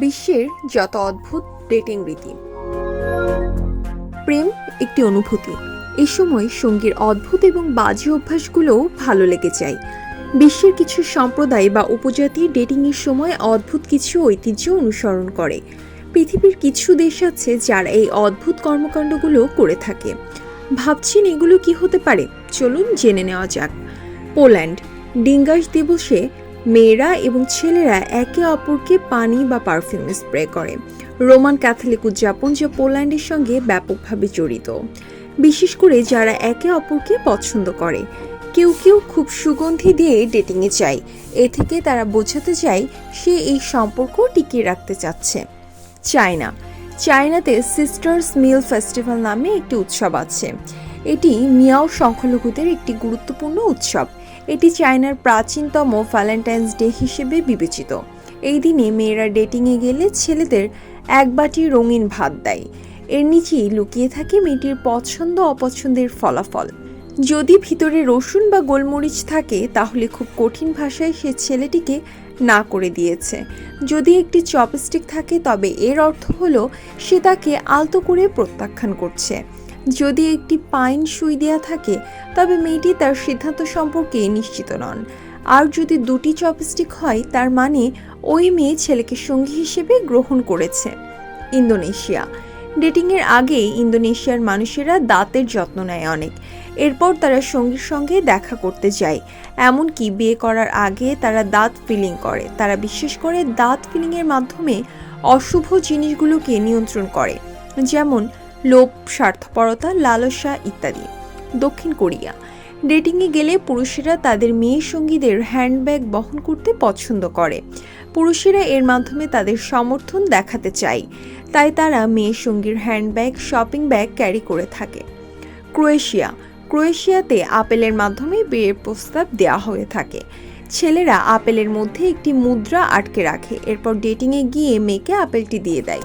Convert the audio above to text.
বিশ্বের যত অদ্ভুত ডেটিং রীতি। প্রেম একটি অনুভূতি। এ সময় সঙ্গীর অদ্ভুত এবং বাজে অভ্যাসগুলোও ভালো লেগে যায়। বিশ্বের কিছু সম্প্রদায় বা উপজাতি ডেটিংয়ের সময় অদ্ভুত কিছু ঐতিহ্য অনুসরণ করে। পৃথিবীর কিছু দেশ আছে যারা এই অদ্ভুত কর্মকাণ্ডগুলো করে থাকে। ভাবছেন এগুলো কি হতে পারে? চলুন জেনে নেওয়া যাক। পোল্যান্ড। ডিঙ্গাস দিবসে মেয়েরা এবং ছেলেরা একে অপরকে পানি বা পারফিউম স্প্রে করে। রোমান ক্যাথলিক উদযাপন যা পোল্যান্ডের সঙ্গে ব্যাপকভাবে জড়িত। বিশেষ করে যারা একে অপরকে পছন্দ করে। কেউ কেউ খুব সুগন্ধি দিয়ে ডেটিংয়ে চায় এ থেকে তারা বোঝাতে চায় সে এই সম্পর্ক টিকিয়ে রাখতে চাচ্ছে। চায়না। চায়নাতে সিস্টার্স মিল ফেস্টিভ্যাল নামে একটি উৎসব আছে। এটি মিয়াও সংখ্যালঘুদের একটি গুরুত্বপূর্ণ উৎসব। এটি চায়নার প্রাচীনতম ভ্যালেন্টাইন্স ডে হিসেবে বিবেচিত। এই দিনে মেয়েরা ডেটিংয়ে গেলে ছেলেদের এক বাটি রঙিন ভাত দেয়। এর নিচেই লুকিয়ে থাকে মেয়েটির পছন্দ অপছন্দের ফলাফল। যদি ভিতরে রসুন বা গোলমরিচ থাকে, তাহলে খুব কঠিন ভাষায় সে ছেলেটিকে না করে দিয়েছে। যদি একটি চপস্টিক থাকে, তবে এর অর্থ হলো, সে তাকে আলতো করে প্রত্যাখ্যান করছে। যদি একটি পাইন সুই দেওয়া থাকে, তবে মেয়েটি তার সিদ্ধান্ত সম্পর্কে নিশ্চিত নন। আর যদি দুটি চপস্টিক হয়, তার মানে ওই মেয়ে ছেলেকে সঙ্গী হিসেবে গ্রহণ করেছে। ইন্দোনেশিয়া। ডেটিংয়ের আগে ইন্দোনেশিয়ার মানুষেরা দাঁতের যত্ন নেয় অনেক। এরপর তারা সঙ্গীর সঙ্গে দেখা করতে যায়। এমনকি বিয়ে করার আগে তারা দাঁত ফিলিং করে। তারা বিশ্বাস করে দাঁত ফিলিংয়ের মাধ্যমে অশুভ জিনিসগুলোকে নিয়ন্ত্রণ করে। যেমন লোভ, স্বার্থপরতা, লালসা ইত্যাদি। দক্ষিণ কোরিয়া। ডেটিংয়ে গেলে পুরুষেরা তাদের মেয়ে সঙ্গীদের হ্যান্ডব্যাগ বহন করতে পছন্দ করে। পুরুষেরা এর মাধ্যমে তাদের সমর্থন দেখাতে চায়। তাই তারা মেয়ে সঙ্গীর হ্যান্ডব্যাগ, শপিং ব্যাগ ক্যারি করে থাকে। ক্রোয়েশিয়া। ক্রোয়েশিয়াতে আপেলের মাধ্যমে বিয়ের প্রস্তাব দেওয়া হয়ে থাকে। ছেলেরা আপেলের মধ্যে একটি মুদ্রা আটকে রাখে। এরপর ডেটিংয়ে গিয়ে মেয়েকে আপেলটি দিয়ে দেয়।